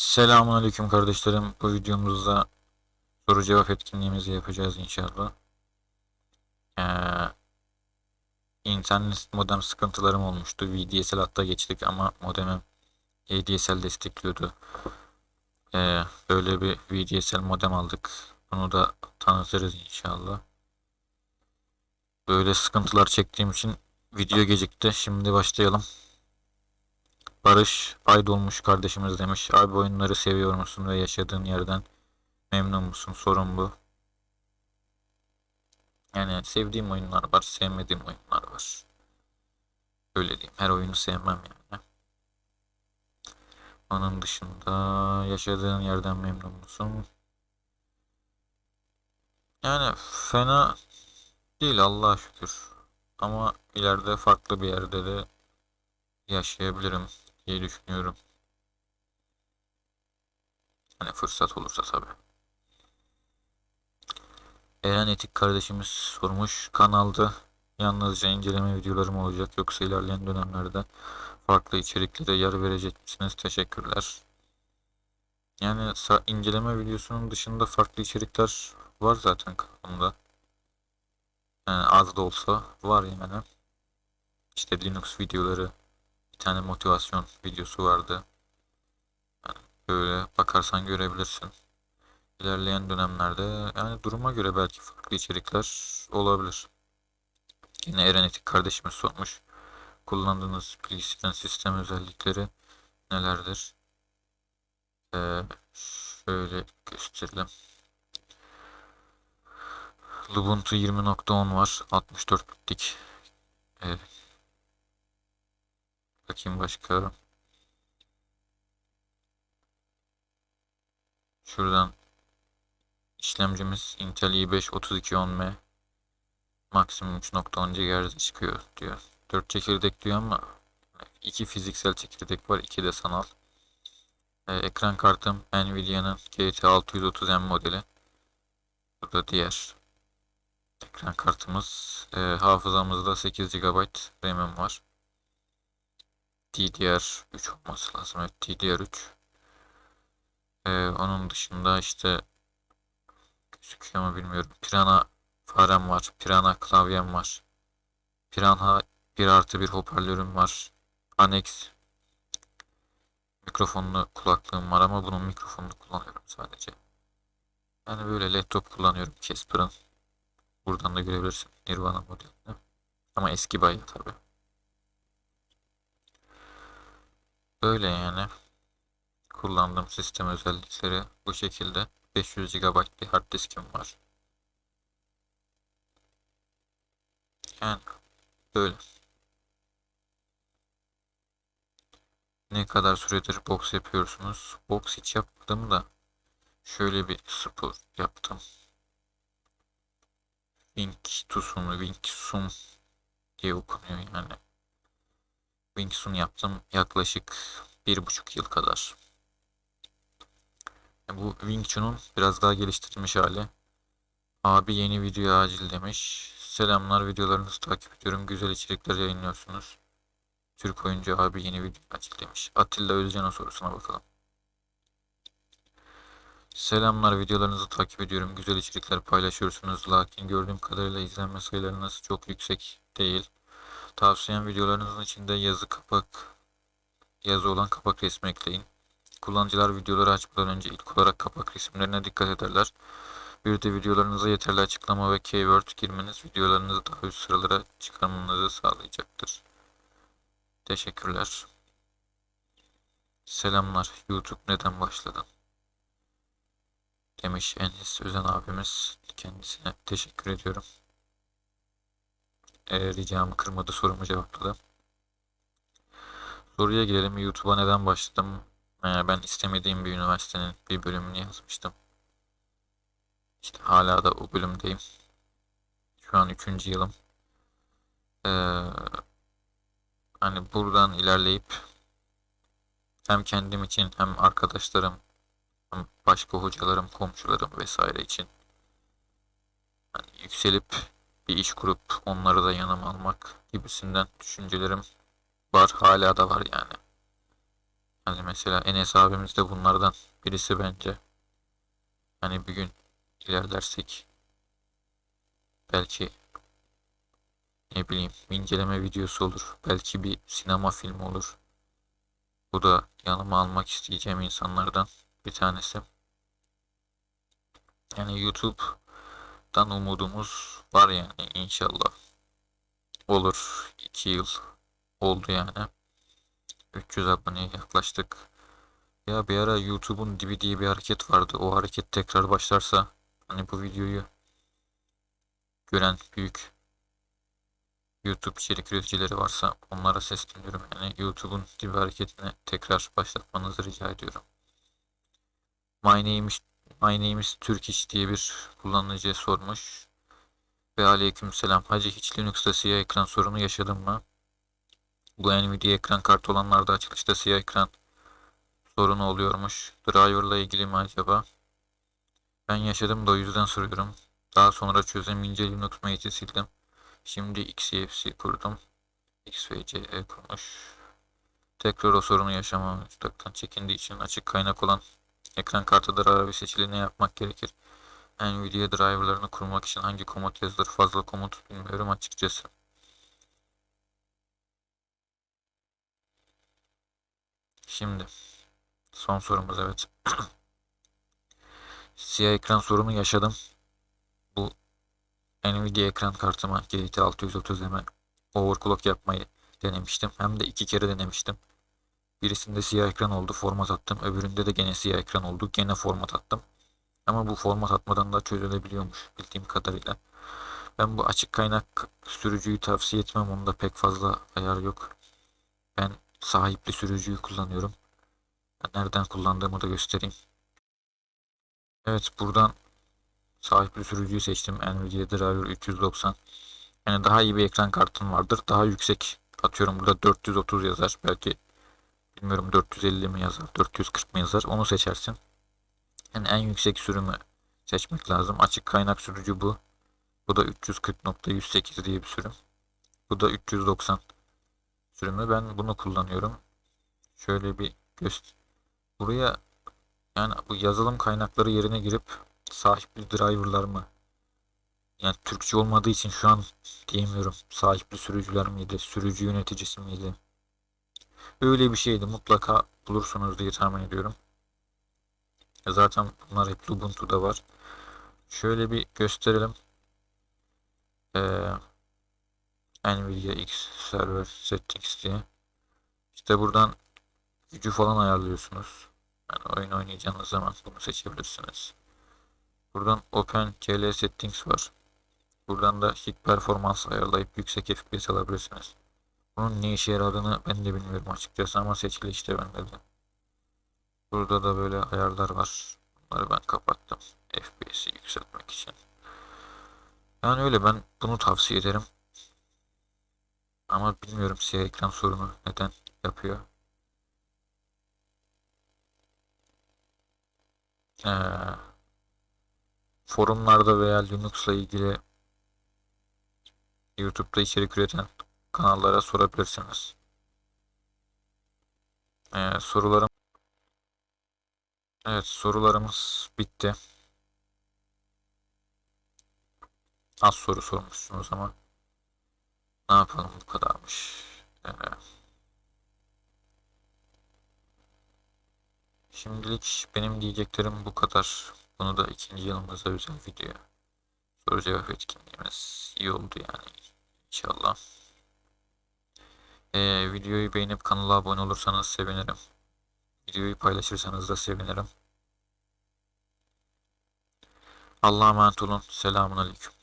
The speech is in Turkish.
Selamünaleyküm kardeşlerim. Bu videomuzda soru cevap etkinliğimizi yapacağız inşallah. Ee, internet modem sıkıntılarım olmuştu. VDSL hatta geçtik ama modemim ADSL destekliyordu. Ee, böyle bir VDSL modem aldık. Bunu da tanıtırız inşallah. Böyle sıkıntılar çektiğim için video gecikti. Şimdi başlayalım. Barış Aydolmuş kardeşimiz demiş. Abi oyunları seviyor musun ve yaşadığın yerden memnun musun? Sorun bu. Yani sevdiğim oyunlar var, sevmediğim oyunlar var. Öyle diyeyim. Her oyunu sevmem yani. Onun dışında yaşadığın yerden memnun musun? Yani fena değil Allah'a şükür. Ama ileride farklı bir yerde de yaşayabilirim diye düşünüyorum. Hani fırsat olursa tabii. Eren Etik kardeşimiz sormuş. Kanalda yalnızca inceleme videolarım olacak yoksa ilerleyen dönemlerde farklı içeriklere yer verecek misiniz? Teşekkürler. Yani inceleme videosunun dışında farklı içerikler var zaten kanalımda. Yani az da olsa var yani. İşte Linux videoları, tane motivasyon videosu vardı. Yani böyle bakarsan görebilirsin. İlerleyen dönemlerde yani duruma göre belki farklı içerikler olabilir. Yine Eren Etik kardeşimiz sormuş. Kullandığınız bilgisayarın sistem özellikleri nelerdir? Ee, şöyle gösterelim. Ubuntu 20.10 var. 64 bitlik. Evet. Bakayım başka. Şuradan işlemcimiz Intel i5 3210M maksimum 3.10 GHz çıkıyor diyor. 4 çekirdek diyor ama 2 fiziksel çekirdek var, 2 de sanal. Ee, ekran kartım Nvidia'nın GT 630M modeli. Bu da diğer ekran kartımız. Ee, hafızamızda 8 GB RAM'im var. DDR3 olması lazım. Evet DDR3. Ee, onun dışında işte gözüküyor mu bilmiyorum. Pirana farem var. Pirana klavyem var. Piranha 1 artı 1 hoparlörüm var. Annex mikrofonlu kulaklığım var ama bunun mikrofonunu kullanıyorum sadece. Yani böyle laptop kullanıyorum Casper'ın. Buradan da görebilirsin Nirvana modelini. Ama eski bayağı tabi. Böyle yani. Kullandığım sistem özellikleri bu şekilde. 500 GB bir hard diskim var. Yani böyle. Ne kadar süredir boks yapıyorsunuz? Boks hiç yapmadım da şöyle bir spor yaptım. Wing Tsun, Wing Sun diye okunuyor yani. Wing Sun yaptım yaklaşık bir buçuk yıl kadar. Bu Wing Chun'un biraz daha geliştirilmiş hali. Abi yeni video acil demiş. Selamlar videolarınızı takip ediyorum. Güzel içerikler yayınlıyorsunuz. Türk oyuncu abi yeni video acil demiş. Atilla Özcan'ın sorusuna bakalım. Selamlar videolarınızı takip ediyorum. Güzel içerikler paylaşıyorsunuz. Lakin gördüğüm kadarıyla izlenme sayılarınız çok yüksek değil. Tavsiyem videolarınızın içinde yazı kapak yazı olan kapak resmi ekleyin. Kullanıcılar videoları açmadan önce ilk olarak kapak resimlerine dikkat ederler. Bir de videolarınıza yeterli açıklama ve keyword girmeniz videolarınızı daha üst sıralara çıkarmanızı sağlayacaktır. Teşekkürler. Selamlar. YouTube neden başladın? Demiş Enis Özen abimiz. Kendisine teşekkür ediyorum. Ee, ricamı kırmadı sorumu cevapladı. Soruya girelim. YouTube'a neden başladım? Ee, ben istemediğim bir üniversitenin bir bölümünü yazmıştım. İşte hala da o bölümdeyim. Şu an 3. yılım. Ee, hani buradan ilerleyip hem kendim için hem arkadaşlarım hem başka hocalarım, komşularım vesaire için hani yükselip bir iş kurup onları da yanıma almak gibisinden düşüncelerim var. Hala da var yani. Hani mesela Enes abimiz de bunlardan birisi bence. Hani bir gün ilerlersek belki ne bileyim inceleme videosu olur. Belki bir sinema filmi olur. Bu da yanıma almak isteyeceğim insanlardan bir tanesi. Yani YouTube'dan umudumuz var yani inşallah. Olur. 2 yıl oldu yani. 300 aboneye yaklaştık. Ya bir ara YouTube'un dibi diye bir hareket vardı. O hareket tekrar başlarsa hani bu videoyu gören büyük YouTube içerik üreticileri varsa onlara sesleniyorum. Yani YouTube'un dibi hareketini tekrar başlatmanızı rica ediyorum. My name is, my name is Turkish diye bir kullanıcı sormuş. Ve aleykümselam. Hacı hiç Linux'ta siyah ekran sorunu yaşadın mı? Bu Nvidia ekran kartı olanlarda açılışta siyah ekran sorunu oluyormuş. Driver'la ilgili mi acaba? Ben yaşadım da o yüzden soruyorum. Daha sonra çözemeyince Linux Mate'i sildim. Şimdi XFC kurdum. XFCE kurmuş. Tekrar o sorunu yaşamamaktan çekindiği için açık kaynak olan ekran kartı driver seçili ne yapmak gerekir? Nvidia driverlarını kurmak için hangi komut yazılır? Fazla komut bilmiyorum açıkçası. Şimdi son sorumuz evet. Siyah ekran sorunu yaşadım. Bu Nvidia ekran kartıma GT 630M'e overclock yapmayı denemiştim. Hem de iki kere denemiştim. Birisinde siyah ekran oldu format attım. Öbüründe de gene siyah ekran oldu. Gene format attım. Ama bu format atmadan da çözülebiliyormuş bildiğim kadarıyla. Ben bu açık kaynak sürücüyü tavsiye etmem. Onda pek fazla ayar yok. Ben sahipli sürücüyü kullanıyorum. Nereden kullandığımı da göstereyim. Evet buradan sahipli sürücüyü seçtim. Nvidia Driver 390. Yani daha iyi bir ekran kartın vardır. Daha yüksek atıyorum burada 430 yazar. Belki bilmiyorum 450 mi yazar, 440 mı yazar. Onu seçersin. Yani en yüksek sürümü seçmek lazım. Açık kaynak sürücü bu. Bu da 340.108 diye bir sürüm. Bu da 390 sürümü. Ben bunu kullanıyorum. Şöyle bir göster. Buraya yani bu yazılım kaynakları yerine girip sahipli driverlar mı? Yani Türkçe olmadığı için şu an diyemiyorum. Sahipli sürücüler miydi? Sürücü yöneticisi miydi? Öyle bir şeydi. Mutlaka bulursunuz diye tahmin ediyorum. Zaten bunlar hep Ubuntu'da var. Şöyle bir gösterelim. Ee, Nvidia X Server Settings diye. İşte buradan gücü falan ayarlıyorsunuz. Yani oyun oynayacağınız zaman bunu seçebilirsiniz. Buradan Open CL Settings var. Buradan da hit performans ayarlayıp yüksek FPS alabilirsiniz. Bunun ne işe yaradığını ben de bilmiyorum açıkçası ama seçili işte bende de. Burada da böyle ayarlar var. Bunları ben kapattım. FPS'i yükseltmek için. Yani öyle ben bunu tavsiye ederim. Ama bilmiyorum siyah ekran sorunu neden yapıyor. Ee, forumlarda veya Linux'la ilgili YouTube'da içerik üreten kanallara sorabilirsiniz. Ee, sorularım Evet sorularımız bitti. Az soru sormuşsunuz ama ne yapalım bu kadarmış. Ee, şimdilik benim diyeceklerim bu kadar. Bunu da ikinci yılımıza özel video. Soru cevap etkinliğimiz iyi oldu yani. İnşallah. Ee, videoyu beğenip kanala abone olursanız sevinirim. Videoyu paylaşırsanız da sevinirim. Allah'a emanet olun. Selamun Aleyküm.